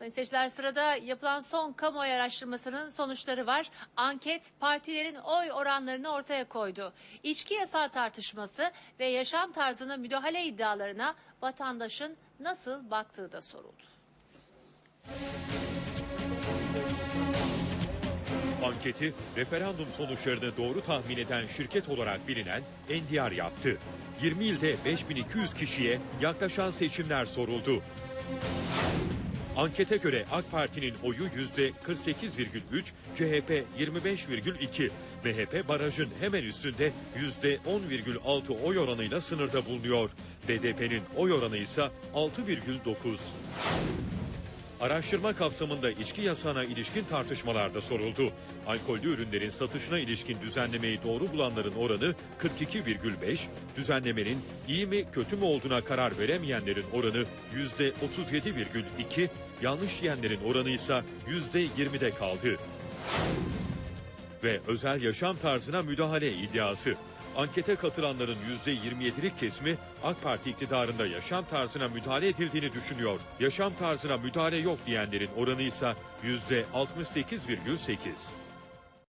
Sayın seyirciler sırada yapılan son kamuoyu araştırmasının sonuçları var. Anket partilerin oy oranlarını ortaya koydu. İçki yasağı tartışması ve yaşam tarzına müdahale iddialarına vatandaşın nasıl baktığı da soruldu. Anketi referandum sonuçlarını doğru tahmin eden şirket olarak bilinen NDR yaptı. 20 ilde 5200 kişiye yaklaşan seçimler soruldu. Ankete göre AK Parti'nin oyu %48,3, CHP 25,2, MHP barajın hemen üstünde %10,6 oy oranıyla sınırda bulunuyor. BDP'nin oy oranı ise 6,9. Araştırma kapsamında içki yasağına ilişkin tartışmalarda soruldu. Alkollü ürünlerin satışına ilişkin düzenlemeyi doğru bulanların oranı 42,5, düzenlemenin iyi mi kötü mü olduğuna karar veremeyenlerin oranı %37,2, yanlış yiyenlerin oranı ise %20'de kaldı ve özel yaşam tarzına müdahale iddiası. Ankete katılanların %27'lik kesimi AK Parti iktidarında yaşam tarzına müdahale edildiğini düşünüyor. Yaşam tarzına müdahale yok diyenlerin oranı ise %68,8.